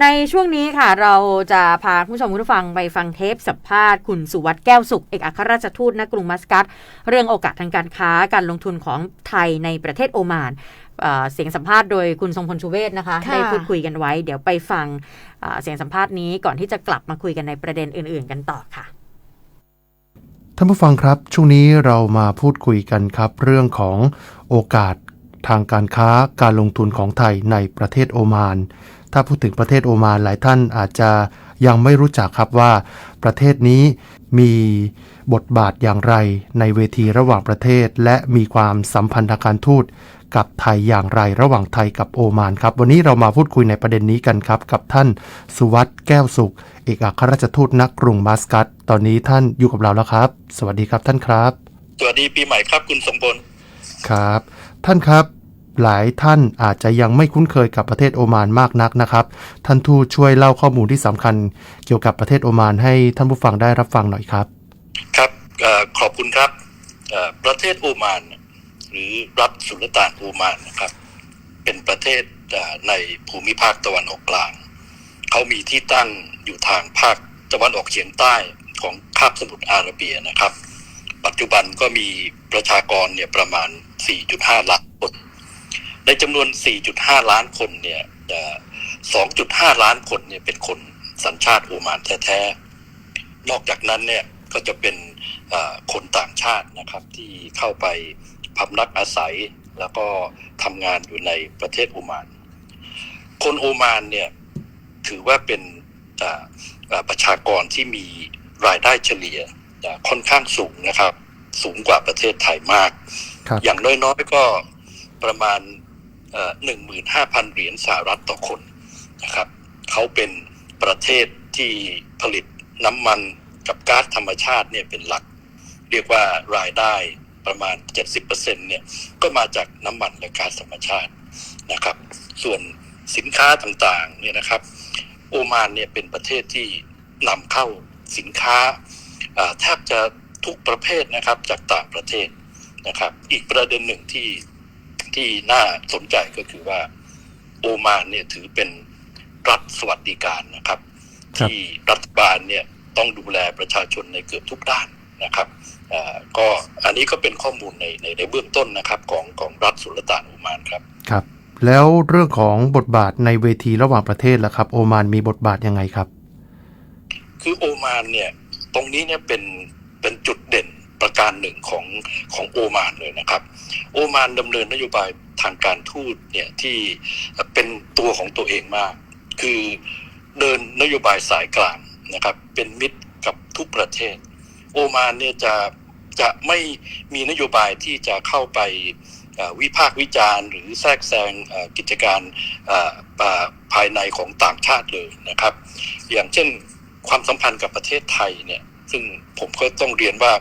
ในช่วงนี้ค่ะเราจะพาคุณผู้ชมคุณผู้ฟังไปฟังเทปสัมภาษณ์คุณสุวัสด์แก้วสุขเอกอัครราชทูตณกรุงมัสกัต เรื่องโอกาสทางการค้าการลงทุนของไทยในประเทศโอมานเอ่อเสียงสัมภาษณ์โดยคุณทรงพลชูเวศนะคะค่ะได้พูดคุยกันไว้ เดี๋ยวไปฟังเอ่อเสียงสัมภาษณ์นี้ก่อนที่จะกลับมาคุยกันในประเด็นอื่น ๆ กันต่อค่ะท่านผู้ฟังครับ ช่วงนี้เรามาพูดคุยกันครับ เรื่องของโอกาสทางการค้าการลงทุนของไทยในประเทศโอมาน ถ้าพูดถึงประเทศโอมานหลายท่านอาจจะยังไม่รู้จักครับว่าประเทศนี้มีบทบาทอย่างไรในเวทีระหว่างประเทศ และมีความสัมพันธ์ทางการทูตกับไทยอย่างไรระหว่างไทยกับโอมานครับ วันนี้เรามาพูดคุยในประเด็นนี้กันครับ กับท่านสุวัสด์แก้วสุข เอกอัครราชทูตณกรุงมัสกัต ตอนนี้ท่านอยู่กับเราแล้วครับ สวัสดีครับท่านครับ สวัสดีปีใหม่ครับคุณสมบูรณ์ครับ ท่านครับ หลายท่านอาจจะยังไม่คุ้นเคยกับประเทศโอมานมากนักนะครับ ท่านทูตช่วยเล่าข้อมูลที่สำคัญ เกี่ยวกับประเทศโอมานให้ท่านผู้ฟังได้รับฟังหน่อยครับ ครับขอบคุณครับประเทศโอมาน หรือรัฐสุลต่านโอมานนะครับ เป็นประเทศในภูมิภาคตะวันออกกลาง เขามีที่ตั้งอยู่ทางภาคตะวันออกเฉียงใต้ของคาบสมุทรอาระเบียนะครับ ปัจจุบันก็มีประชากรเนี่ยประมาณ 4.5 ล้านคน ในจำนวน 4.5 ล้านคนเนี่ยเอ่อ2.5 ล้านคนเนี่ยเป็นคนสัญชาติโอมานแท้ๆ นอกจากนั้นเนี่ยก็จะเป็นเอ่อคนต่างชาตินะครับที่เข้าไปพำนักอาศัยแล้วก็ทำงานอยู่ในประเทศโอมาน คนโอมานเนี่ยถือว่าเป็นเอ่อเอ่อประชากรที่มีรายได้เฉลี่ยเอ่อค่อนข้างสูงนะครับ สูงกว่าประเทศไทยมากครับอย่างน้อยๆก็ประมาณ หนึ่งหมื่นห้าพันเหรียญสหรัฐต่อคนนะครับเขาเป็นประเทศที่ผลิตน้ำมันกับก๊าซธรรมชาติเนี่ยเป็นหลัก เรียกว่ารายได้ประมาณ 70%เนี่ยก็มาจากน้ำมันและก๊าซธรรมชาตินะครับ ส่วนสินค้าต่างๆเนี่ยนะครับ โอมานเนี่ยเป็นประเทศที่นำเข้าสินค้าแทบจะทุกประเภทนะครับจากต่างประเทศนะครับ อีกประเด็นหนึ่งที่ ที่น่าสนใจก็คือว่า โอมานเนี่ยถือเป็นรัฐสวัสดิการนะครับครับที่รัฐบาลเนี่ยต้องดูแลประชาชนในเกือบทุกด้านนะครับอ่าก็อันนี้ก็เป็นข้อมูลในในในเบื้องต้นนะครับของของรัฐสุลต่านโอมานครับครับ แล้วเรื่องของบทบาทในเวทีระหว่างประเทศล่ะครับ โอมานมีบทบาทยังไงครับ คือโอมานเนี่ยตรงนี้เนี่ยเป็นเป็นจุดเด่น ประการหนึ่งของของโอมานเลยนะครับ โอมานดำเนินนโยบายทางการทูตเนี่ยที่เป็นตัวของตัวเองมาก คือเดินนโยบายสายกลางนะครับ เป็นมิตรกับทุกประเทศ โอมานเนี่ยจะจะไม่มีนโยบายที่จะเข้าไปวิพากษ์วิจารณ์ หรือแทรกแซงกิจการภายในของต่างชาติเลยนะครับ อย่างเช่นความสัมพันธ์กับประเทศไทยเนี่ย ซึ่งผมก็ต้องเรียนว่า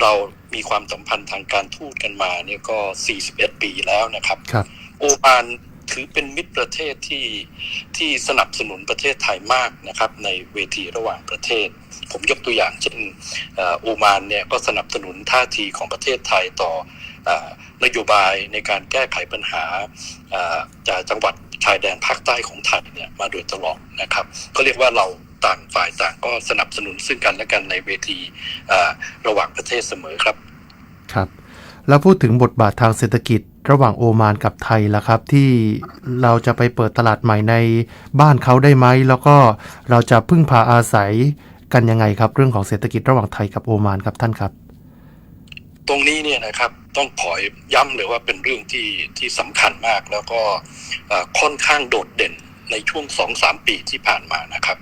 เรามีความสัมพันธ์ทางการทูตกันมาเนี่ยก็ 41 ปีแล้วนะครับครับโอมานถือเป็นมิตรประเทศที่ที่สนับสนุนประเทศไทยมากนะครับ ในเวทีระหว่างประเทศ ผมยกตัวอย่างเช่นเอ่อโอมานเนี่ยก็สนับสนุนท่าทีของประเทศไทยต่อเอ่อนโยบายในการแก้ไขปัญหาเอ่อจากจังหวัดชายแดนภาคใต้ของไทยเนี่ยมาโดยตลอดนะครับ ก็เรียกว่าเรา ต่างฝ่ายต่างก็สนับสนุนซึ่งกันและกันในเวทีเอ่อระหว่างประเทศเสมอครับ ครับ แล้วพูดถึงบทบาททางเศรษฐกิจระหว่างโอมานกับไทยล่ะครับ ที่เราจะไปเปิดตลาดใหม่ในบ้านเขาได้ไหมแล้วก็เราจะพึ่งพาอาศัยกันยังไงครับ เรื่องของเศรษฐกิจระหว่างไทยกับโอมานครับท่านครับตรงนี้เนี่ยนะครับต้องขอย้ำเลยว่าเป็นเรื่องที่ที่สำคัญมากแล้วก็เอ่อค่อนข้างโดดเด่นในช่วงสองสามปีที่ผ่านมานะครับ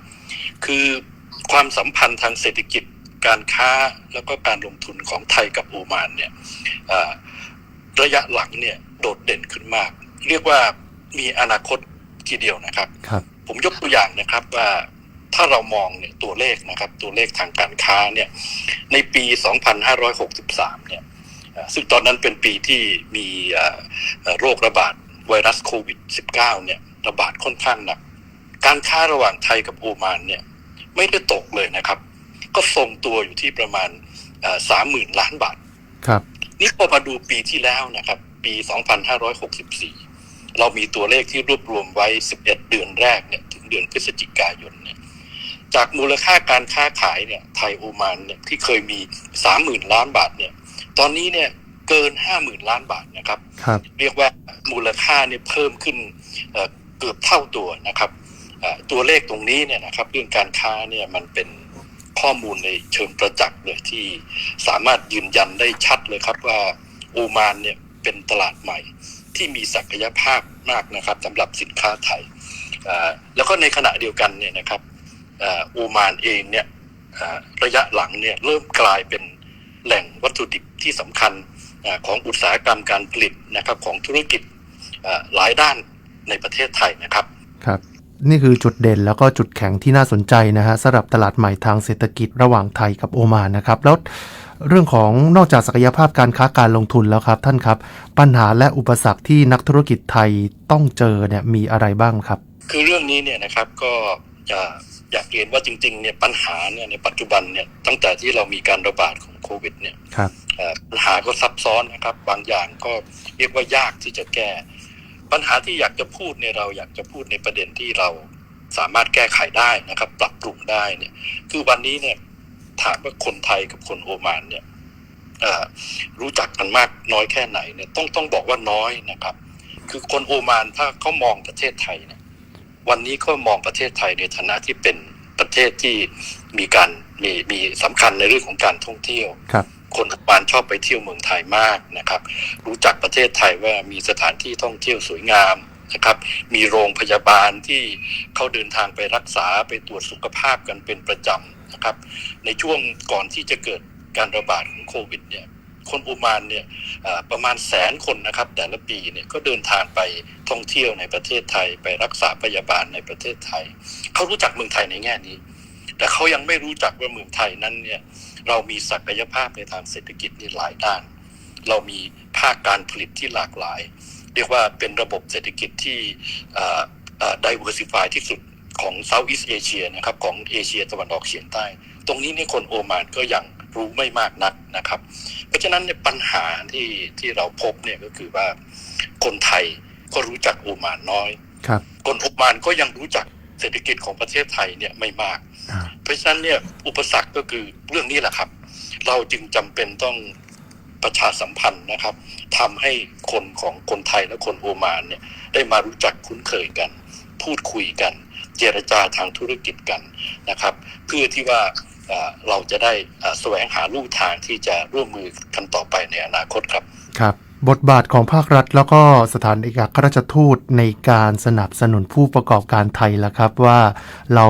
คือความสัมพันธ์ทางเศรษฐกิจการค้าแล้วก็การลงทุนของไทยกับโอมานเนี่ยเอ่อระยะหลังเนี่ยโดดเด่นขึ้นมาก เรียกว่ามีอนาคตทีเดียวนะครับครับผมยกตัวอย่างนะครับว่าถ้าเรามองเนี่ยตัวเลขนะครับตัวเลขทางการค้าเนี่ยในปี 2563 เนี่ยเอ่อซึ่งตอนนั้นเป็นปีที่มีเอ่อเอ่อโรคระบาดไวรัสโควิด -19 เนี่ยระบาดค่อนข้างหนัก การค้าระหว่างไทยกับโอมานเนี่ย ไม่ได้ตกเลยนะครับ ก็ทรงตัวอยู่ที่ประมาณสามหมื่นล้านบาท ครับ นี่พอมาดูปีที่แล้วนะครับ ปี 2564 เรามีตัวเลขที่รวบรวมไว้ 11 เดือนแรกเนี่ยถึงเดือนพฤศจิกายนเนี่ยจากมูลค่าการค้าขายเนี่ยไทยโอมานเนี่ยที่เคยมีสามหมื่นล้านบาทเนี่ยตอนนี้เนี่ยเกินห้าหมื่นล้านบาทนะครับครับเรียกว่ามูลค่าเนี่ยเพิ่มขึ้นเอ่อเกือบเท่าตัวนะครับเอ่อ ตัวเลขตรงนี้เนี่ยนะครับเรื่องการค้าเนี่ยมันเป็นข้อมูลในเชิงประจักษ์เลยที่สามารถยืนยันได้ชัดเลยครับว่าโอมานเนี่ยเป็นตลาดใหม่ที่มีศักยภาพมากนะครับสำหรับสินค้าไทย แล้วก็ในขณะเดียวกันเนี่ยนะครับอ่อโอมานเองเนี่ยระยะหลังเนี่ยเริ่มกลายเป็นแหล่งวัตถุดิบที่สำคัญอของอุตสาหกรรมการผลิตนะครับของธุรกิจหลายด้านในประเทศไทยนะครับ นี่คือจุดเด่นแล้วก็จุดแข็งที่น่าสนใจนะฮะสำหรับตลาดใหม่ทางเศรษฐกิจระหว่างไทยกับโอมานนะครับแล้วเรื่องของนอกจากศักยภาพการค้าการลงทุนแล้วครับท่านครับ ปัญหาและอุปสรรคที่นักธุรกิจไทยต้องเจอเนี่ยมีอะไรบ้างครับ คือเรื่องนี้เนี่ยนะครับก็จะอยากเรียนว่าจริงๆเนี่ยปัญหาเนี่ยในปัจจุบันเนี่ยตั้งแต่ที่เรามีการระบาดของโควิดเนี่ยครับเอ่อปัญหาก็ซับซ้อนนะครับ บางอย่างก็เรียกว่ายากที่จะแก้ ปัญหาที่อยากจะพูดเนี่ยเราอยากจะพูดในประเด็นที่เราสามารถแก้ไขได้นะครับ ปรับปรุงได้เนี่ยคือวันนี้เนี่ยถามว่าคนไทยกับคนโอมานเนี่ยรู้จักกันมากน้อยแค่ไหนเนี่ยต้องต้องบอกว่าน้อยนะครับ คือคนโอมานถ้าเขามองประเทศไทยเนี่ยวันนี้เขามองประเทศไทยในฐานะที่เป็นประเทศที่มีการมีมีสำคัญในเรื่องของการท่องเที่ยวครับ คนโอมานชอบไปเที่ยวเมืองไทยมากนะครับ รู้จักประเทศไทยว่ามีสถานที่ท่องเที่ยวสวยงามนะครับ มีโรงพยาบาลที่เขาเดินทางไปรักษาไปตรวจสุขภาพกันเป็นประจำนะครับ ในช่วงก่อนที่จะเกิดการระบาดของโควิดเนี่ยคนโอมานเนี่ยประมาณแสนคนนะครับ แต่ละปีเนี่ยก็เดินทางไปท่องเที่ยวในประเทศไทย ไปรักษาพยาบาลในประเทศไทย เขารู้จักเมืองไทยในแง่นี้ แต่เขายังไม่รู้จักว่าเมืองไทยนั้นเนี่ย เรามีศักยภาพในทางเศรษฐกิจนี่หลายด้าน เรามีภาคการผลิตที่หลากหลาย เรียกว่าเป็นระบบเศรษฐกิจที่เอ่อเอ่อ diversify ที่สุดของ Southeast Asia นะครับของเอเชียตะวันออกเฉียงใต้ ตรงนี้เนี่ยคนโอมานก็ยังรู้ไม่มากนักนะครับ เพราะฉะนั้นเนี่ยปัญหาที่ที่เราพบเนี่ยก็คือว่าคนไทยก็รู้จักโอมานน้อย ครับ คนโอมานก็ยังรู้จัก เศรษฐกิจของประเทศไทยเนี่ยไม่มากอ่าเพราะฉะนั้นเนี่ยอุปสรรคก็คือเรื่องนี้แหละครับ เราจึงจำเป็นต้องประชาสัมพันธ์นะครับทำให้คนของคนไทยและคนโอมานเนี่ยได้มารู้จักคุ้นเคยกัน พูดคุยกัน เจรจาทางธุรกิจกันนะครับ เพื่อที่ว่าเอ่อเราจะได้เอ่อแสวงหาลู่ทางที่จะร่วมมือกันต่อไปในอนาคตครับครับ บทบาทของภาครัฐ แล้วก็สถานเอกอัครราชทูตในการสนับสนุนผู้ประกอบการไทยละครับ ว่าเรา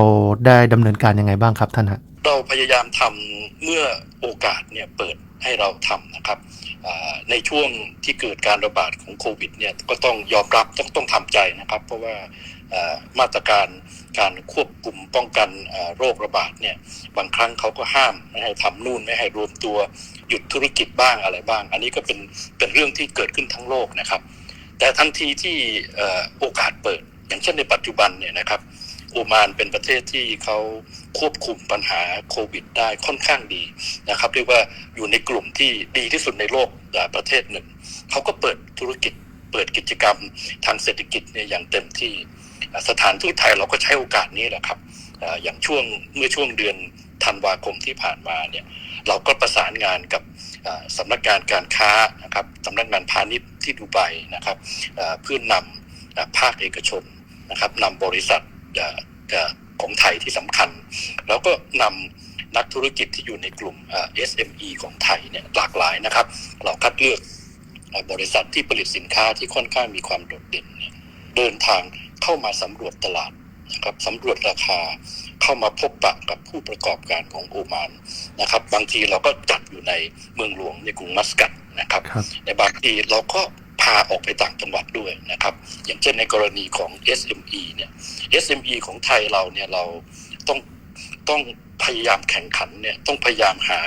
ได้ดำเนินการยังไงบ้างครับท่านฮะเราพยายามทำเมื่อโอกาสเนี่ยเปิดให้เราทำนะครับในช่วงที่เกิดการระบาดของโควิดเนี่ยก็ต้องยอมรับต้องต้องทำใจนะครับ เพราะว่ามาตรการการควบคุมป้องกันโรคระบาดเนี่ยบางครั้งเขาก็ห้ามไม่ให้ทำนู่นไม่ให้รวมตัว หยุดธุรกิจบ้างอะไรบ้าง อันนี้ก็เป็นเป็นเรื่องที่เกิดขึ้นทั้งโลกนะครับ แต่ทันทีที่โอกาสเปิด อย่างเช่นในปัจจุบันเนี่ยนะครับโอมานเป็นประเทศที่เขาควบคุมปัญหาโควิดได้ค่อนข้างดีนะครับเรียกว่าอยู่ในกลุ่มที่ดีที่สุดในโลกอ่าประเทศหนึ่งเขาก็เปิดธุรกิจเปิดกิจกรรมทางเศรษฐกิจเนี่ยอย่างเต็มที่สถานทูตไทยเราก็ใช้โอกาสนี้แหละครับอย่างช่วงเมื่อช่วงเดือนธันวาคมที่ผ่านมาเนี่ย เราก็ประสานงานกับสำนักงานการค้านะครับสำนักงานพาณิชย์ที่ดูไบนะครับเพื่อนนำภาคเอกชนนะครับนำบริษัทของไทยที่สำคัญ แล้วก็นำนักธุรกิจที่อยู่ในกลุ่ม SME ของไทยเนี่ยหลากหลายนะครับ เราคัดเลือกบริษัทที่ผลิตสินค้าที่ค่อนข้างมีความโดดเด่น เดินทางเข้ามาสำรวจตลาด นะครับสำรวจราคาเข้ามาพบปะกับผู้ประกอบการของโอมานนะครับ บางทีเราก็จัดอยู่ในเมืองหลวงในกรุงมัสกัตนะครับครับในบางทีเราก็พาออกไปต่างจังหวัดด้วยนะครับ อย่างเช่นในกรณีของ SME เนี่ย SME ของไทยเราเนี่ยเราต้องต้องพยายามแข่งขันเนี่ยต้องพยายามหา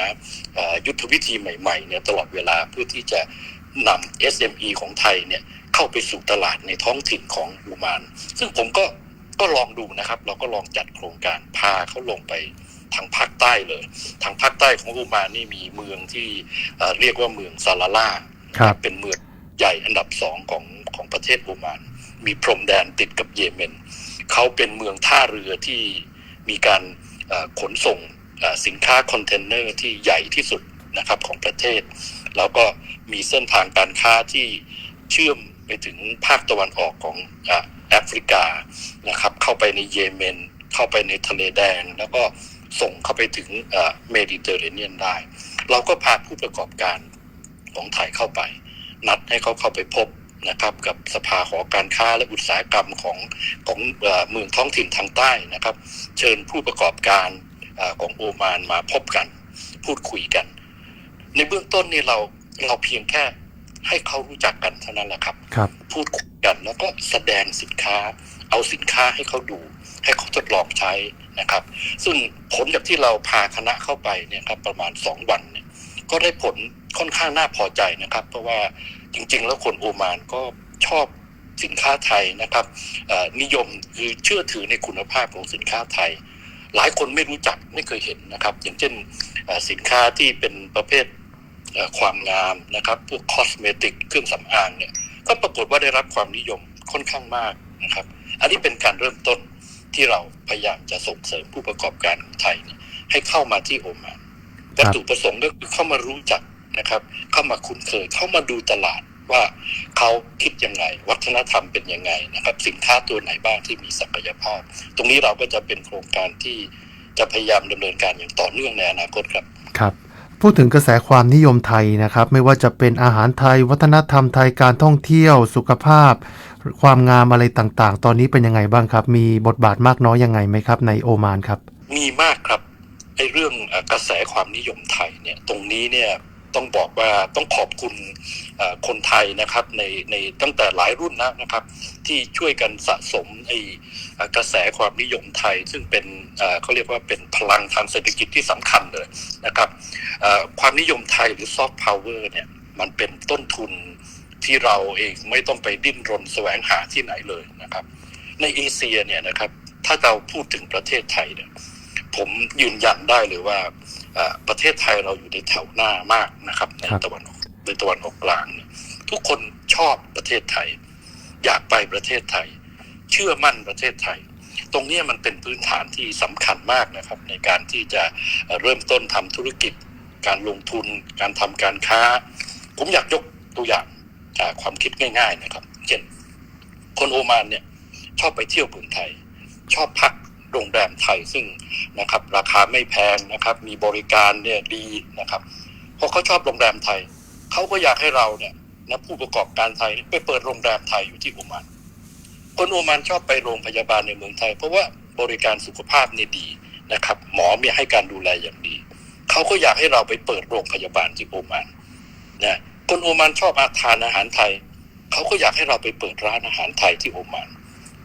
เอ่อยุทธวิธีใหม่ๆเนี่ยตลอดเวลาเพื่อที่จะนำ SME ของไทยเนี่ยเข้าไปสู่ตลาดในท้องถิ่นของอูมาน ซึ่งผมก็ ก็ลองดูนะครับ เราก็ลองจัดโครงการพาเขาลงไปทางภาคใต้เลย ทางภาคใต้ของอูมานนี่มีเมืองที่เอ่อเรียกว่าเมืองซาลาล่าครับเป็นเมืองใหญ่อันดับสองของของประเทศโอมานมีพรมแดนติดกับเยเมนเขาเป็นเมืองท่าเรือที่มีการเอ่อขนส่งเอ่อสินค้าคอนเทนเนอร์ที่ใหญ่ที่สุดนะครับของประเทศ แล้วก็มีเส้นทางการค้าที่เชื่อมไปถึงภาคตะวันออกของอะ แอฟริกานะครับเข้าไปในเยเมน เข้าไปในทะเลแดง แล้วก็ส่งเข้าไปถึงเมดิเตอร์เรเนียนได้ เราก็พาผู้ประกอบการของไทยเข้าไป นัดให้เขาเข้าไปพบนะครับกับสภาหอการค้าและอุตสาหกรรมของของเอ่อเมืองท้องถิ่นทางใต้นะครับ เชิญผู้ประกอบการอของโอมานมาพบกัน พูดคุยกัน ในเบื้องต้นนี่เราเราเพียงแค่ ให้เขารู้จักกันเท่านั้นแหละครับครับ พูดคุยกันแล้วก็แสดงสินค้า เอาสินค้าให้เขาดู ให้เขาทดลองใช้นะครับ ซึ่งผลจากที่เราพาคณะเข้าไปเนี่ยครับประมาณสองวันเนี่ยก็ได้ผลค่อนข้างน่าพอใจนะครับ เพราะว่าจริง ๆ แล้วคนโอมานก็ชอบสินค้าไทยนะครับเอ่อนิยมคือเชื่อถือในคุณภาพของสินค้าไทย หลายคนไม่รู้จักไม่เคยเห็นนะครับ อย่างเช่นเอ่อสินค้าที่เป็นประเภทเอ่อ ความงามนะครับ พวกคอสเมติกเครื่องสำอางเนี่ยก็ปรากฏว่าได้รับความนิยมค่อนข้างมากนะครับ อันนี้เป็นการเริ่มต้นที่เราพยายามจะส่งเสริมผู้ประกอบการของไทย ให้เข้ามาที่โอมานวัตถุประสงค์ก็คือเข้ามารู้จักนะครับ เข้ามาคุ้นเคยเข้ามาดูตลาดว่าเขาคิดยังไง วัฒนธรรมเป็นยังไงนะครับ สินค้าตัวไหนบ้างที่มีศักยภาพ ตรงนี้เราก็จะเป็นโครงการที่จะพยายามดำเนินการอย่างต่อเนื่องในอนาคตครับครับ พูดถึงกระแสความนิยมไทยนะครับ ไม่ว่าจะเป็นอาหารไทย วัฒนธรรมไทยการท่องเที่ยว สุขภาพ ความงามอะไรต่างๆ ตอนนี้เป็นยังไงบ้างครับ มีบทบาทมากน้อยยังไงไหมครับ ในโอมานครับ มีมากครับไอ้เรื่องกระแสความนิยมไทยเนี่ย ตรงนี้เนี่ย ต้องบอกว่าต้องขอบคุณคนไทยนะครับในในตั้งแต่หลายรุ่นแล้วนะครับ ที่ช่วยกันสะสมไอกระแสความนิยมไทย ซึ่งเป็นเขาเรียกว่าเป็นพลังทางเศรษฐกิจที่สำคัญเลยนะครับความนิยมไทยหรือซอฟต์พาวเวอร์เนี่ยมันเป็นต้นทุนที่เราเองไม่ต้องไปดิ้นรนแสวงหาที่ไหนเลยนะครับ ในเอเชียเนี่ยนะครับถ้าเราพูดถึงประเทศไทยเนี่ยผมยืนยันได้เลยว่า ประเทศไทยเราอยู่ในแถวหน้ามากนะครับในครับตะวันออกในตะวันออกกลางเนี่ยทุกคนชอบประเทศไทย อยากไปประเทศไทย เชื่อมั่นประเทศไทย ตรงเนี้ยมันเป็นพื้นฐานที่สำคัญมากนะครับ ในการที่จะเอ่อเริ่มต้นทำธุรกิจ การลงทุน การทำการค้า ผมอยากยกตัวอย่างอ่าความคิดง่าย ๆ นะครับ เช่นคนโอมานเนี่ยชอบไปเที่ยวเมืองไทย ชอบพัก โรงแรมไทยซึ่งนะครับราคาไม่แพงนะครับมีบริการเนี่ยดีนะครับเพราะเขาชอบโรงแรมไทยเขาก็อยากให้เราเนี่ยนะผู้ประกอบการไทยไปเปิดโรงแรมไทยอยู่ที่โอมานคนโอมานชอบไปโรงพยาบาลในเมืองไทย เพราะว่าบริการสุขภาพเนี่ยดีนะครับ หมอมีให้การดูแลอย่างดีเขาก็อยากให้เราไปเปิดโรงพยาบาลที่โอมานนะคนโอมานชอบอาทานอาหารไทยเขาก็อยากให้เราไปเปิดร้านอาหารไทยที่โอมาน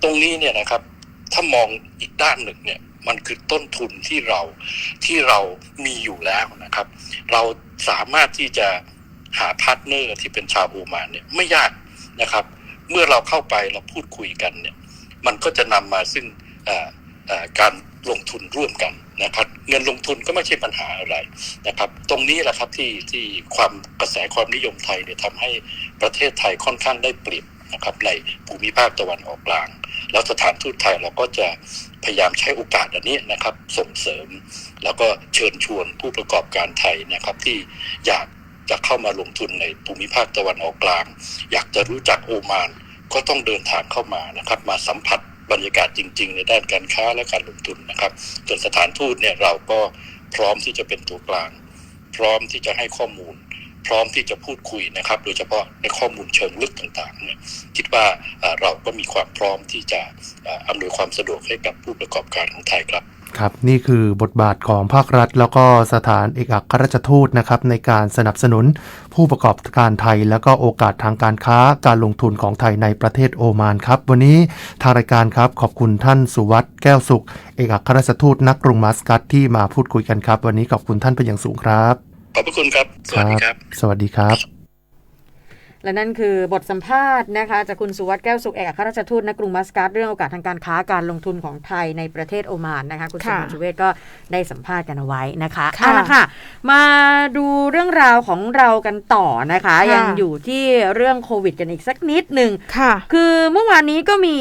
ตรงนี้เนี่ยนะครับ ถ้ามองอีกด้านหนึ่งเนี่ยมันคือต้นทุนที่เราที่เรามีอยู่แล้วนะครับ เราสามารถที่จะหาพาร์ทเนอร์ที่เป็นชาวโอมานเนี่ยไม่ยากนะครับ เมื่อเราเข้าไปเราพูดคุยกันเนี่ย มันก็จะนำมาซึ่งการลงทุนร่วมกันนะครับ เงินลงทุนก็ไม่ใช่ปัญหาอะไรนะครับ ตรงนี้แหละครับที่ที่ความกระแสความนิยมไทยเนี่ยทำให้ประเทศไทยค่อนข้างได้เปรียบนะครับในภูมิภาคตะวันออกกลาง แล้วสถานทูตไทยเราก็จะพยายามใช้โอกาสอันนี้นะครับ ส่งเสริม แล้วก็เชิญชวนผู้ประกอบการไทยนะครับ ที่อยากจะเข้ามาลงทุนในภูมิภาคตะวันออกกลาง อยากจะรู้จักโอมาน ก็ต้องเดินทางเข้ามานะครับ มาสัมผัสบรรยากาศจริง ๆ ในด้านการค้าและการลงทุนนะครับส่วนสถานทูตเนี่ยเราก็พร้อมที่จะเป็นตัวกลาง พร้อมที่จะให้ข้อมูล พร้อมที่จะพูดคุยนะครับ โดยเฉพาะในข้อมูลเชิงลึกต่างๆเนี่ยคิดว่าเอ่อเราก็มีความพร้อมที่จะเอ่ออำนวยความสะดวกให้กับผู้ประกอบการของไทยครับครับนี่คือบทบาทของภาครัฐ แล้วก็สถานเอกอัครราชทูตนะครับในการสนับสนุนผู้ประกอบการไทย แล้วก็โอกาสทางการค้าการลงทุนของไทยในประเทศโอมานครับ วันนี้ทางรายการครับขอบคุณท่านสุวัสด์แก้วสุข เอกอัครราชทูตนักกรุงมัสกัตที่มาพูดคุยกันครับ วันนี้ขอบคุณท่านเป็นอย่างสูงครับ ขอบพระคุณครับ สวัสดีครับ สวัสดีครับ และนั่นคือบทสัมภาษณ์นะคะจากคุณสุวัสด์แก้วสุขเอกอัครราชทูตณกรุงมัสกัตเรื่องโอกาสทางการค้าการลงทุนของไทยในประเทศโอมานนะคะคุณสมค่ะบัติชูเวศก็ได้สัมภาษณ์กันเอาไว้นะคะค่ะเอาละค่ะ มาดูเรื่องราวของเรากันต่อนะคะค่ะยังอยู่ที่เรื่องโควิดกันอีกสักนิดหนึ่งค่ะ คือเมื่อวานนี้ก็มี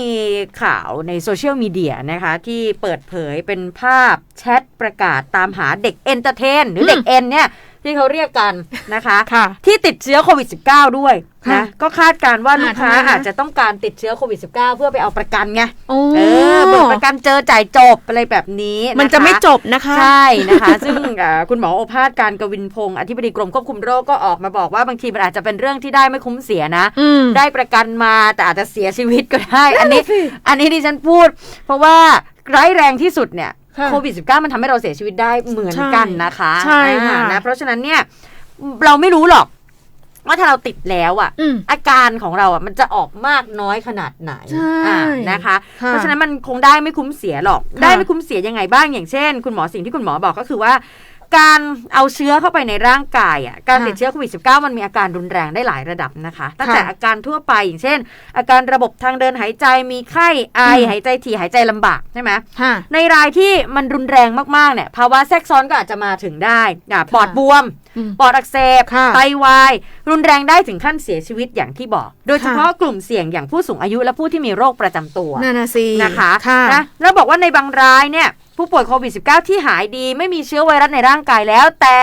ข่าวในโซเชียลมีเดียนะคะที่เปิดเผยเป็นภาพแชทประกาศตามหาเด็กเอนเตอร์เทนหรือเด็กเอ็นเนี่ย ที่เขาเรียกกันนะคะค่ะที่ติดเชื้อโควิด -19 ด้วยค่ะนะก็คาดการณ์ว่าลูกค้าอ่าทำไมคะอาจจะต้องการติดเชื้อโควิด -19 เพื่อไปเอาประกันไงโอ้เออเบิกประกันเจอจ่ายจบอะไรแบบนี้คมันจะไม่จบนะคะ ใช่นะคะ ซึ่งเอ่อคุณหมอโอภาสการกวินพงศ์อธิบดีกรมควบคุมโรคก็ออกมาบอกว่าบางทีมันอาจจะเป็นเรื่องที่ได้ไม่คุ้มเสียนะอืมได้ประกันมาแต่อาจจะเสียชีวิตก็ได้ อันนี้นั่นน่ะสิอันนี้ดิฉันพูด เพราะว่าร้ายแรงที่สุดเนี่ยค่ะ โควิด -19 มันทำให้เราเสียชีวิตได้เหมือนกันนะคะใช่ค่ะอ่านะเพราะฉะนั้นเนี่ยเราไม่รู้หรอกว่าถ้าเราติดแล้วอะอืมอาการของเราอะมันจะออกมากน้อยขนาดไหนใช่อ่านะคะค่ะเพราะฉะนั้นมันคงได้ไม่คุ้มเสียหรอกค่ะได้ไม่คุ้มเสียยังไงบ้างอย่างเช่น คุณหมอสิ่งที่คุณหมอบอกก็คือว่า การเอาเชื้อเข้าไปในร่างกายอะการติดเชื้อโควิด -19 มันมีอาการรุนแรงได้หลายระดับนะคะ ตั้งแต่อาการทั่วไปอย่างเช่น อาการระบบทางเดินหายใจมีไข้ไออืมหายใจถี่หายใจลำบากใช่ไหมค่ะในรายที่มันรุนแรงมากๆเนี่ยภาวะแทรกซ้อนก็อาจจะมาถึงได้อะปอดบวมอืม ปอดอักเสบค่ะไตวาย รุนแรงได้ถึงขั้นเสียชีวิตอย่างที่บอก โดยเฉพาะกลุ่มเสี่ยงอย่างผู้สูงอายุและผู้ที่มีโรคประจำตัวนั่นน่ะสินะคะค่ะนะแล้วบอกว่าในบางรายเนี่ยผู้ป่วยโควิด -19 ที่หายดีไม่มีเชื้อไวรัสในร่างกายแล้ว แต่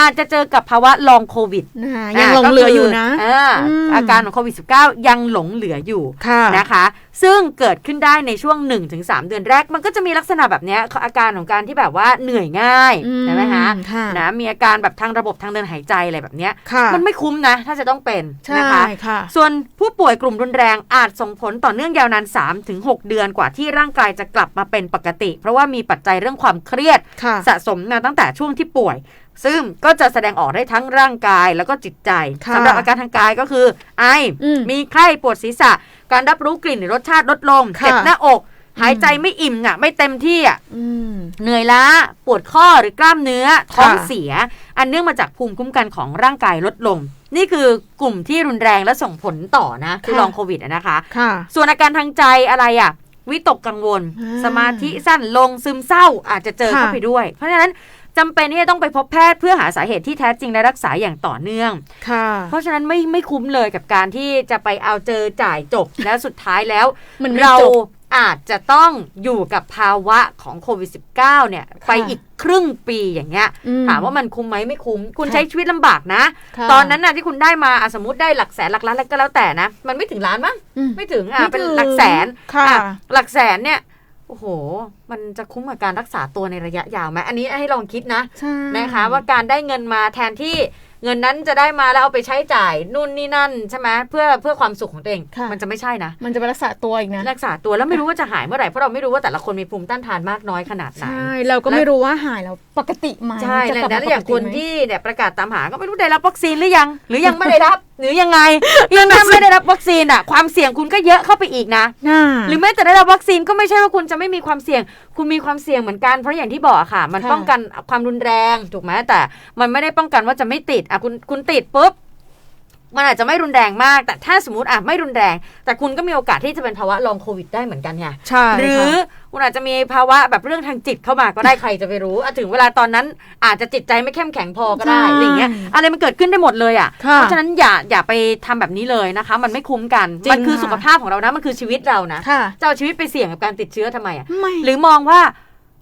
อาจจะเจอกับภาวะลองโควิดน่ะยังหลงเหลืออยู่นะก็คืาอืมอาการของโควิด -19 ยังหลงเหลืออยู่ค่ะนะคะ ซึ่งเกิดขึ้นได้ในช่วง 1-3 เดือนแรก มันก็จะมีลักษณะแบบเนี้ยอาการของการที่แบบว่าเหนื่อยง่ายอืมใช่ไหมคะค่ะนะมีอาการแบบทางระบบทางเดินหายใจอะไรแบบเนี้ยค่ะมันไม่คุ้มนะ ถ้าจะต้องเป็นใช่นะคะค่ะส่วนผู้ป่วยกลุ่มรุนแรงอาจส่งผลต่อเนื่องยาวนาน 3-6 เดือนกว่าที่ร่างกายจะกลับมาเป็นปกติ เพราะว่ามีปัจจัยเรื่องความเครียดค่ะสะสมมาตั้งแต่ช่วงที่ป่วยซึ่งก็จะแสดงออกได้ทั้งร่างกายแล้วก็จิตใจค่ะสำหรับอาการทางกายก็คือ ไออืมมีไข้ปวดศีรษะ การรับรู้กลิ่นหรือรสชาติลดลงค่ะเจ็บหน้าอก หายใจไม่อิ่มอะ ไม่เต็มที่อะอืมเหนื่อยล้า ปวดข้อหรือกล้ามเนื้อ ท้องค่ะเสีย อันเนื่องมาจากภูมิคุ้มกันของร่างกายลดลง นี่คือกลุ่มที่รุนแรงและส่งผลต่อนะ คือลองโควิดอะนะคะค่ะส่วนอาการทางใจอะไรอะวิตกกังวลอ่าสมาธิสั้นลงซึมเศร้าอาจจะเจอค่ะเข้าไปด้วย เพราะฉะนั้น จำเป็นที่จะต้องไปพบแพทย์เพื่อหาสาเหตุที่แท้จริงและรักษาอย่างต่อเนื่อง ค่ะ เพราะฉะนั้นไม่ไม่คุ้มเลยกับการที่จะไปเอาเจอจ่ายจบแล้วสุดท้ายแล้วมันไม่เราจบอาจจะต้องอยู่กับภาวะของโควิด -19 เนี่ย ไปอีกครึ่งปีอย่างเงี้ยอืถามว่ามันคุ้มไหมไม่คุ้ม คุณค่ะใช้ชีวิตลำบากนะค่ะตอนนั้นน่ะที่คุณได้มาอะสมมติได้หลักแสนหลักล้านแล้วก็แล้วแต่นะ มันไม่ถึงล้านมั้งอืมไม่ถึงอะไม่เป็นถึงหลักแสนค่ะอ่หลักแสนเนี่ยโอ้โห มันจะคุ้มกับการรักษาตัวในระยะยาวไหมอันนี้ให้ลองคิดนะใช่นะคะ ว่าการได้เงินมาแทนที่เงินนั้นจะได้มาแล้วเอาไปใช้จ่ายนู่นนี่นั่นใช่ไหมเพื่อเพื่อความสุขของตัวเองค่ะมันจะไม่ใช่นะ มันจะไปรักษาตัวอีกนะ รักษาตัวแล้วไม่รู้ว่าจะหายเมื่อไหร่เพราะเราไม่รู้ว่าแต่ละคนมีภูมิต้านทานมากน้อยขนาดไหนใช่เราก็ไม่รู้ว่าหายแล้วปกติไหมใช่จะแล้วกลับนะมาแล้วอย่างปกติคนไหมที่เนี่ยประกาศตามหาก็ไม่รู้ได้รับวัคซีนหรือยัง หรือยังไม่ได้รับหรือยังไงยังถ้าไม่ได้รับวัคซีนอะ ความเสี่ยงคุณก็เยอะเข้าไปอีกนะน่าหรือแม้แต่ได้รับวัคซีนก็ไม่ใช่ว่าคุณจะไม่มีความเสี่ยง คุณมีความเสี่ยงเหมือนกันเพราะอย่างที่บอกอะค่ะ มันค่ะป้องกันความรุนแรงถูกไหมแต่ มันไม่ได้ป้องกันว่าจะไม่ติดอะคุณคุณติดปุ๊บ มันอาจจะไม่รุนแรงมาก แต่ถ้าสมมติอะไม่รุนแรง แต่คุณก็มีโอกาสที่จะเป็นภาวะลองโควิดได้เหมือนกันไงใช่หรือค่ะคุณอาจจะมีภาวะแบบเรื่องทางจิตเข้ามาก็ได้ใครจะไปรู้อะถึงเวลาตอนนั้นอาจจะจิตใจไม่เข้มแข็งพอก็ได้ใช่อะไรอย่างเงี้ยอะไรมันเกิดขึ้นได้หมดเลยอะค่ะเพราะฉะนั้นอย่าอย่าไปทำแบบนี้เลยนะคะ มันไม่คุ้มกันจริงมันคือค่ะสุขภาพของเรานะมันคือชีวิตเรานะค่ะจะเอาชีวิตไปเสี่ยงกับการติดเชื้อทำไมอะไม่หรือมองว่า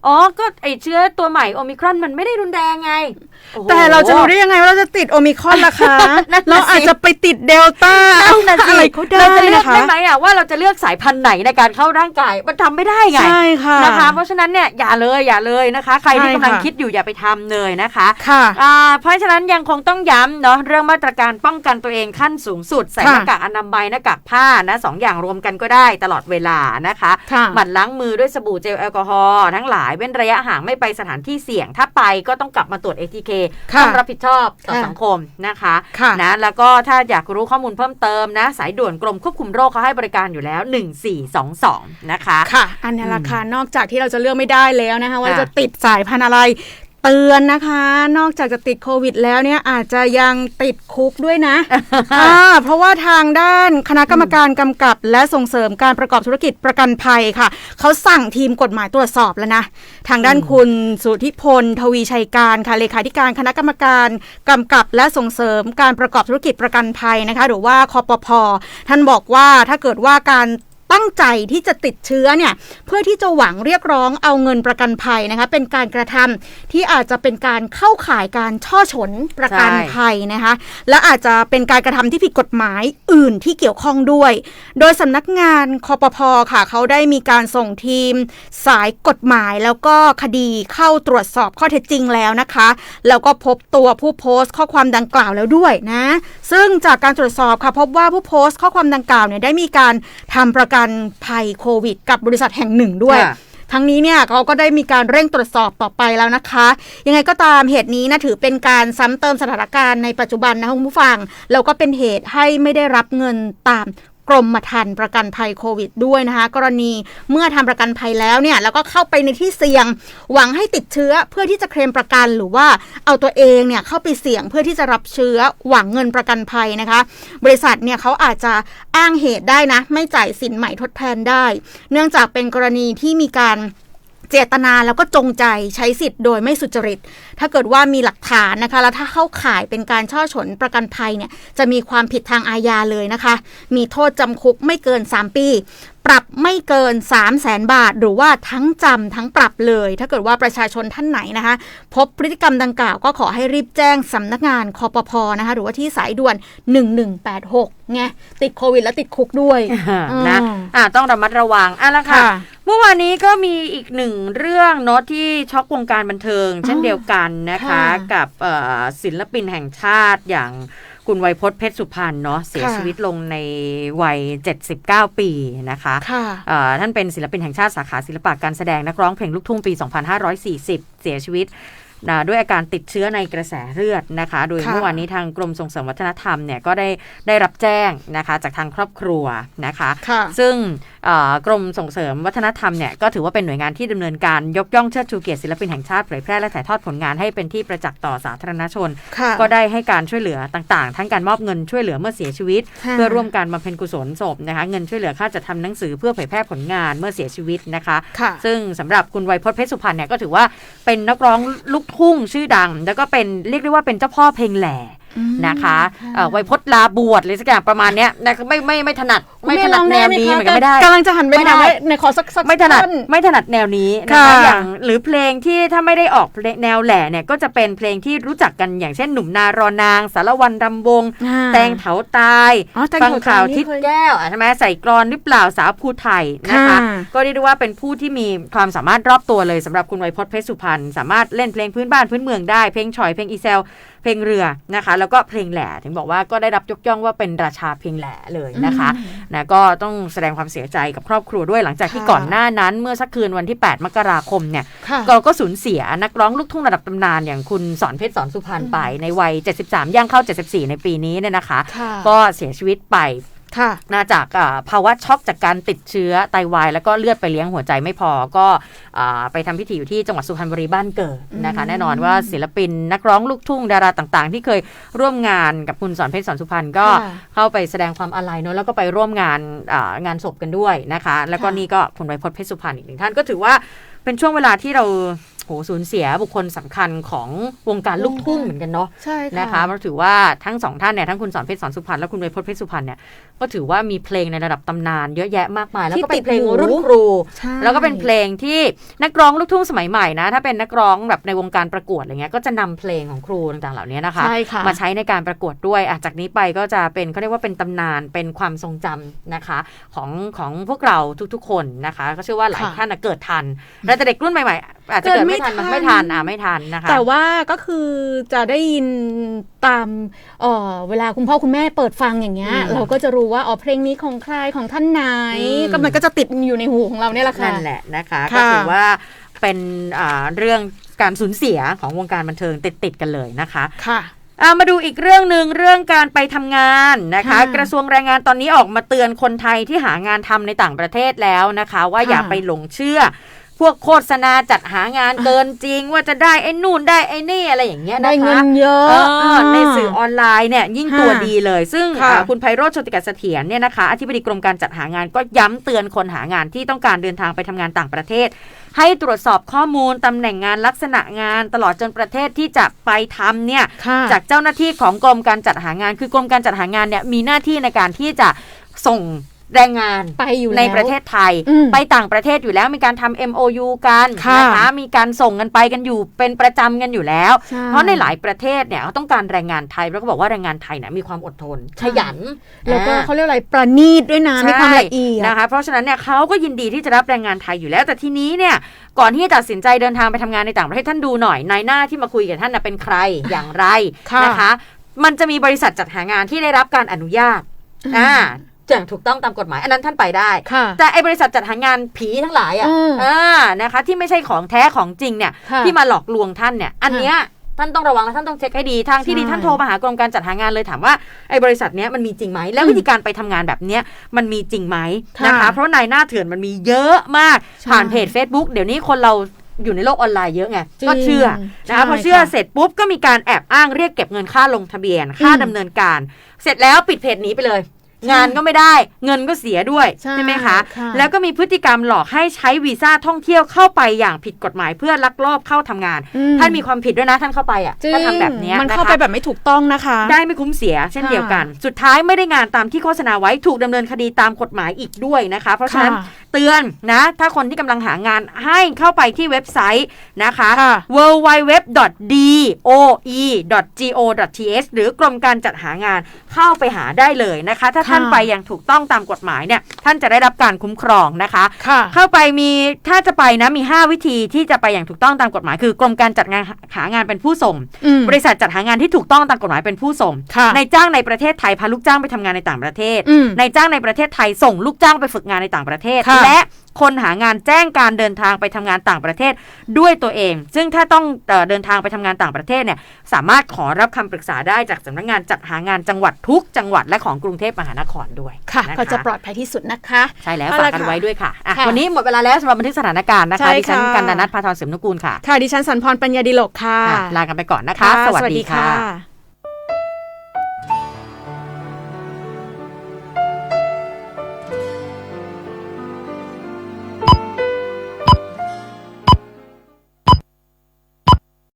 อ๋อ ก็ไอเชื้อตัวใหม่โอมิครอนมันไม่ได้รุนแรงไงโอ้โหแต่เราจะรู้ได้ยังไงว่าเราจะติดโอมิครอนล่ะคะนั่นน่ะสิเราอาจจะไปติดเดลต้านั่นน่ะสิอะไรก็ได้เราจะเลือกนะคะได้ไหมอะว่าเราจะเลือกสายพันธุ์ไหนในการเข้าร่างกาย มันทำไม่ได้ไง ใช่ค่ะนะคะ เพราะฉะนั้นเนี่ยอย่าเลยอย่าเลยนะคะ ใครที่ใช่กำลังค่ะคิดอยู่อย่าไปทำเลยนะคะ ค่ะอ่าเพราะฉะนั้นยังคงต้องย้ำเนาะเรื่องมาตรการป้องกันตัวเองขั้นสูงสุดใส่หค่ะน้ากากอนามัยหน้ากากผ้านะสองอย่างรวมกันก็ได้ตลอดเวลานะคะค่ะหมั่นล้างมือด้วยสบู่เจลแอลกอฮอล์ทั้งหลายเว้นระยะห่างไม่ไปสถานที่เสี่ยง ถ้าไปก็ต้องกลับมาตรวจ ATK ค่ะต้องรับผิดชอบต่อค่ะสังคมนะคะค่ะนะแล้วก็ถ้าอยากรู้ข้อมูลเพิ่มเติมนะ สายด่วนกรมควบคุมโรคเขาให้บริการอยู่แล้ว 1422 นะคะ ค่ะ อันนี้ราคานอกจากที่เราจะเลือกไม่ได้แล้วนะคะ ว่าค่ะจะติดสายพันธุ์อะไร เตือนนะคะ นอกจากจะติดโควิดแล้วเนี่ยอาจจะยังติดคุกด้วยนะอ่าเพราะว่าทางด้านคณะกรรมการกำกับและส่งเสริมการประกอบธุรกิจประกันภัยค่ะ เขาสั่งทีมกฎหมายตรวจสอบแล้วนะ ทางด้านคุณสุทธิพล ทวีชัยการค่ะเลขาธิการคณะกรรมการกำกับและส่งเสริมการประกอบธุรกิจประกันภัยนะคะ หรือว่าคอปพท่านบอกว่าถ้าเกิดว่าการ ตั้งใจที่จะติดเชื้อเนี่ยเพื่อที่จะหวังเรียกร้องเอาเงินประกันภัยนะคะเป็นการกระทำที่อาจจะเป็นการเข้าข่ายการช่อฉนประกันภัยนะคะและอาจจะเป็นการกระทำที่ผิดกฎหมายอื่นที่เกี่ยวข้องด้วย โดยสำนักงานคอปพอค่ะ เขาได้มีการส่งทีม สายกฎหมายแล้วก็คดีเข้าตรวจสอบข้อเท็จจริงแล้วนะคะ แล้วก็พบตัวผู้โพสต์ข้อความดังกล่าวแล้วด้วยนะ ซึ่งจากการตรวจสอบค่ะพบว่าผู้โพสต์ข้อความดังกล่าวเนี่ยได้มีการทำประกันภัยโควิด กับบริษัทแห่งหนึ่งด้วยค่ะทั้งนี้เนี่ยเขาก็ได้มีการเร่งตรวจสอบต่อไปแล้วนะคะ ยังไงก็ตามเหตุนี้นะถือเป็นการซ้ำเติมสถานการณ์ในปัจจุบันนะคะคุณผู้ฟังแล้วก็เป็นเหตุให้ไม่ได้รับเงินตาม กรมธรรม์ประกันภัยโควิดด้วยนะคะ กรณีเมื่อทำประกันภัยแล้วเนี่ยแล้วก็เข้าไปในที่เสี่ยง หวังให้ติดเชื้อเพื่อที่จะเคลมประกันหรือว่าเอาตัวเองเนี่ยเข้าไปเสี่ยงเพื่อที่จะรับเชื้อหวังเงินประกันภัยนะคะ บริษัทเนี่ยเขาอาจจะอ้างเหตุได้นะ ไม่จ่ายสินใหม่ทดแทนได้ เนื่องจากเป็นกรณีที่มีการ เจตนาแล้วก็จงใจใช้สิทธิ์โดยไม่สุจริต ถ้าเกิดว่ามีหลักฐานนะคะ แล้วถ้าเข้าข่ายเป็นการช่อฉนประกันภัยเนี่ยจะมีความผิดทางอาญาเลยนะคะ มีโทษจำคุกไม่เกิน 3 ปี ปรับไม่เกิน 3 0 0แสนบาท หรือว่าทั้งจำทั้งปรับเลย ถ้าเกิดว่าประชาชนท่านไหนนะคะ พบพฤติกรรมดังกล่าวก็ขอให้รีบแจ้งสำนักงานคอปพนะคะหรือว่าที่สายด่วน 1186ไงติดโควิดแล้วติดคุกด้วยอ่าอืมนะอ่าต้องระมัดระวังอะละค่ะค่ะ เมื่อวานนี้ก็มีอีกหนึ่งเรื่องเนาะที่ช็อกวงการบันเทิง เช่นเดียวกันนะคะค่ะกับเอ่อศิลปินแห่งชาติอย่างคุณไวยพจน์เพชรสุพรรณเนาะเสียค่ะชีวิตลงในวัย 79 ปีนะคะค่ะเอ่อท่านเป็นศิลปินแห่งชาติสาขาศิลปะการแสดงนักร้องเพลงลูกทุ่งปี 2540 เสียชีวิตนะ ด้วยอาการติดเชื้อในกระแสเลือดนะคะ โดยค่ะเมื่อวานนี้ทางกรมส่งเสริมวัฒนธรรมเนี่ยก็ได้ได้รับแจ้งนะคะจากทางครอบครัวนะคะค่ะซึ่งเอ่อกรมส่งเสริมวัฒนธรรมเนี่ยก็ถือว่าเป็นหน่วยงานที่ดำเนินการยกย่องเชิดชูเกียรติศิลปินแห่งชาติเผยแพร่และถ่ายทอดผลงานให้เป็นที่ประจักษ์ต่อสาธารณชนค่ะก็ได้ให้การช่วยเหลือต่างๆ ทั้งการมอบเงินช่วยเหลือเมื่อเสียชีวิตค่ะเพื่อร่วมการบำเพ็ญกุศลศพนะคะเงินช่วยเหลือค่าจัดทำหนังสือเพื่อเผยแพร่ผลงานเมื่อเสียชีวิตนะคะค่ะซึ่งสำหรับคุณไวยพจน์เพชรสุพรรณเนี่ยก็ถือว่าเป็นนักร้องลูกทุ่งชื่อดัง แล้วก็เป็นเรียกได้ว่าเป็นเจ้าพ่อเพลงแหล่ นะคะเอ่อไวยพจน์ลาบวชเลยสักอย่างประมาณเนี้ยนะไม่ไม่ไม่ถนัดไม่ถนัดคุณแนเอวลองนี้หเหมือนกันไม่ได้กำลังจะหันไปไม่ได้ถามว่าในขอสักสักไม่ถนัดท่อนไม่ถนัดแนวนี้นะค่ะคะอย่างหรือเพลงที่ถ้าไม่ได้ออกเพลงแนวแหล่เนี่ยก็จะเป็นเพลงที่รู้จักกันอย่างเช่นหนุ่มนารอนาง สารวันรำวงอ่าแตงเถาตายอ๋อแตงฟังเถาตายข่าวนี่ทิศเคยแก้วอะใช่ไหมใส่กรอนหรือเปล่าสาวภูไทยนะคะค่ะก็เรียกได้ว่าเป็นผู้ที่มีความสามารถรอบตัวเลยสำหรับคุณไวยพจน์เพชรสุพรรณสามารถเล่นเพลงพื้นบ้านพื้นเมืองได้เพลงฉ่อยเพลงอีเซล เพลงเรือนะคะ แล้วก็เพลงแหล่ถึงบอกว่าก็ได้รับยกย่องว่าเป็นราชาเพลงแหล่เลยนะคะนะก็ต้องแสดงความเสียใจกับครอบครัวด้วยหลังจากที่ค่ะก่อนหน้านั้นเมื่อสักคืนวันที่ 8 มกราคมเนี่ยค่ะเราก็สูญเสียนักร้องลูกทุ่งระดับตำนานอย่างคุณสอนเพชรสอนสุพรรณไปในวัย 73 ย่างเข้า 74 ในปีนี้เนี่ยนะคะค่ะก็เสียชีวิตไป ค่ะน่าจากอ่าภาวะช็อกจากการติดเชื้อไตวาย แล้วก็เลือดไปเลี้ยงหัวใจไม่พอก็อ่าไปทำพิธีอยู่ที่จังหวัดสุพรรณบุรีบ้านเกิดนะคะอืมแน่นอนว่าศิลปินนักร้องลูกทุ่งดาราต่างๆ ที่เคยร่วมงานกับคุณสอนเพชรสอนสุพรรณก็ค่ะเข้าไปแสดงความอาลัยเนอะแล้วก็ไปร่วมงานอ่างานศพกันด้วยนะคะ แล้วก็ค่ะนี่ก็คุณไวยพจน์เพชรสุพรรณอีกหนึ่งท่านก็ถือว่าเป็นช่วงเวลาที่เรา โหสูญเสียบุคคลสำคัญของวงการลูกทุ่งเหมือนกันเนาะใช่ค่ะนะคะเพราะถือว่าทั้งสองท่านเนี่ยทั้งคุณสอนเพชรสอนสุพรรณและคุณไวยพจน์เพชรสุพรรณเนี่ยก็ถือว่ามีเพลงในระดับตำนาน เยอะแยะมากมาย แล้วก็เป็นเพลงรุ่นครูใช่แล้วก็เป็นเพลงที่นักร้องลูกทุ่งสมัยใหม่นะ ถ้าเป็นนักร้องแบบในวงการประกวดอะไรเงี้ยก็จะนำเพลงของครูต่างๆเหล่านี้นะคะใช่ค่ะมาใช้ในการประกวดด้วยอะจากนี้ไปก็จะเป็นเขาเรียกว่าเป็นตำนานเป็นความทรงจำนะคะ ของของพวกเราทุกๆคนนะคะ ก็เชื่อว่าหลายค่ะท่านน่ะเกิดทันแต่เด็กรุ่นใหม่ๆอาจจะเกิดไม่ทันเกิดไม่ทันไม่ทันอะไม่ทันนะคะ แต่ว่าก็คือจะได้ยินตามเอ่อเวลาคุณพ่อคุณแม่เปิดฟังอย่างเงี้ยอืมเราก็จะรู้ว่าอ๋อเพลงนี้ของใครของท่านไหนอืมก็มันก็จะติดอยู่ในหูของเราเนี่ยแหละค่ะนั่นแหละนะคะค่ะก็ถือว่าเป็นอ่าเรื่องการสูญเสียของวงการบันเทิงติดๆกันเลยนะคะค่ะอ่ามาดูอีกเรื่องหนึ่งเรื่องการไปทำงานนะคะค่ะกระทรวงแรงงานตอนนี้ออกมาเตือนคนไทยที่หางานทำในต่างประเทศแล้วนะคะ ว่าค่ะอย่าไปหลงเชื่อ พวกโฆษณาจัดหางานเกินจริงว่าจะได้ไอ้นู่นได้ไอ้นี่อะไรอย่างเงี้ยนะคะได้เงินเยอะเออาในสื่อออนไลน์เนี่ยยิ่งค่ะตัวดีเลย ซึ่งค่ะอ่าคุณไพโรจน์โชติกัสเสถียรเนี่ยนะคะอธิบดีกรมการจัดหางานก็ย้ำเตือนคนหางานที่ต้องการเดินทางไปทำงานต่างประเทศ ให้ตรวจสอบข้อมูลตำแหน่งงานลักษณะงานตลอดจนประเทศที่จะไปทำเนี่ยค่ะจากเจ้าหน้าที่ของกรมการจัดหางาน คือกรมการจัดหางานเนี่ยมีหน้าที่ในการที่จะส่ง แรงงานไปอยู่ในแล้วประเทศไทยอืมไปต่างประเทศอยู่แล้วมีการทำ MOU กันค่ะนะคะมีการส่งกันไปกันอยู่เป็นประจำกันอยู่แล้วใช่เพราะในหลายประเทศเนี่ยเขาต้องการแรงงานไทยแล้วก็บอกว่าแรงงานไทยเนี่ยมีความอดทน ขยัน แล้วก็อ่าเขาเรียกอะไรประณีตด้วยนะมีความละเอียดนะคะเพราะฉะนั้นเนี่ยเขาก็ยินดีที่จะรับแรงงานไทยอยู่แล้ว แต่ทีนี้เนี่ยก่อนที่จะตัดสินใจเดินทางไปทำงานในต่างประเทศท่านดูหน่อยนายหน้าที่มาคุยกับท่านน่ะเป็นใครอย่างไรค่ะนะคะ มันจะมีบริษัทจัดหางานที่ได้รับการอนุญาตอ่า อย่างถูกต้องตามกฎหมาย อันนั้นท่านไปได้ค่ะแต่ไอ้บริษัทจัดหางานผีทั้งหลายอะอืมอ่านะคะ ที่ไม่ใช่ของแท้ของจริงเนี่ยค่ะที่มาหลอกลวงท่านเนี่ย อันเนี้ยท่านต้องระวังและท่านต้องเช็คให้ดีทางที่ดีใช่ท่านโทรมาหากรมการจัดหางานเลยถามว่าไอ้บริษัทเนี้ยมันมีจริงไหมแล้วอืมวิธีการไปทำงานแบบเนี้ยมันมีจริงไหมค่ะนะคะเพราะนายหน้าเถื่อนมันมีเยอะมากใช่ผ่านเพจ Facebook เดี๋ยวนี้คนเราอยู่ในโลกออนไลน์เยอะไงจริงก็เชื่อใช่นะคะพอเชื่อค่ะเสร็จปุ๊บก็มีการแอบอ้างเรียกเก็บเงินค่าลงทะเบียน ค่าอืมดำเนินการ เสร็จแล้วปิดเพจหนี้ไปเลย งานก็ไม่ได้ เงินก็เสียด้วยใช่ไหมคะค่ะแล้วก็มีพฤติกรรมหลอกให้ใช้วีซ่าท่องเที่ยวเข้าไปอย่างผิดกฎหมายเพื่อลักลอบเข้าทำงานอืท่านมีความผิดด้วยนะท่านเข้าไปอะจริงถ้าทำแบบเนี้ยมันนะคะเข้าไปแบบไม่ถูกต้องนะคะ ได้ไม่คุ้มเสียเช่นค่ะเดียวกัน สุดท้ายไม่ได้งานตามที่โฆษณาไว้ถูกดำเนินคดีตามกฎหมายอีกด้วยนะคะ เพราะฉะนั้นค่ะ เตือนนะ ถ้าคนที่กำลังหางานให้เข้าไปที่เว็บไซต์นะคะค่ะ www.doe.go.th หรือกรมการจัดหางานเข้าไปหาได้เลยนะคะ ถ้าท่านค่ะไปอย่างถูกต้องตามกฎหมายเนี่ย ท่านจะได้รับการคุ้มครองนะคะค่ะเข้าไปมีถ้าจะไปนะมี 5 วิธีที่จะไปอย่างถูกต้องตามกฎหมาย คือกรมการจัดงานหางานเป็นผู้ส่งอืมบริษัทจัดหางานที่ถูกต้องตามกฎหมายเป็นผู้ส่งค่ะนายจ้างในประเทศไทยพาลูกจ้างไปทำงานในต่างประเทศอืมนายจ้างในประเทศไทยส่งลูกจ้างไปฝึกงานในต่างประเทศค่ะและคนหางานแจ้งการเดินทางไปทำงานต่างประเทศด้วยตัวเอง ซึ่งถ้าต้องเอ่อเดินทางไปทำงานต่างประเทศเนี่ยสามารถขอรับคำปรึกษาได้จากสำนักงานจัดหางานจังหวัดทุกจังหวัดและของกรุงเทพมหานครด้วยค่ะนก็จะปลอดภัยที่สุดนะคะ ใช่แล้วเอาฝากละกันค่ะไว้ด้วยค่ะอะค่ะ วันนี้หมดเวลาแล้วสำหรับบันทึกสถานการณ์นะใช่คะดิฉันค่ะกันดนัทพาทรเสริมนุกูลค่ะค่ะดิฉันสันพรปัญญาดิโลกค่ะอะลากันไปก่อนนะคะค่ะสวัสดีค่ะค่ะ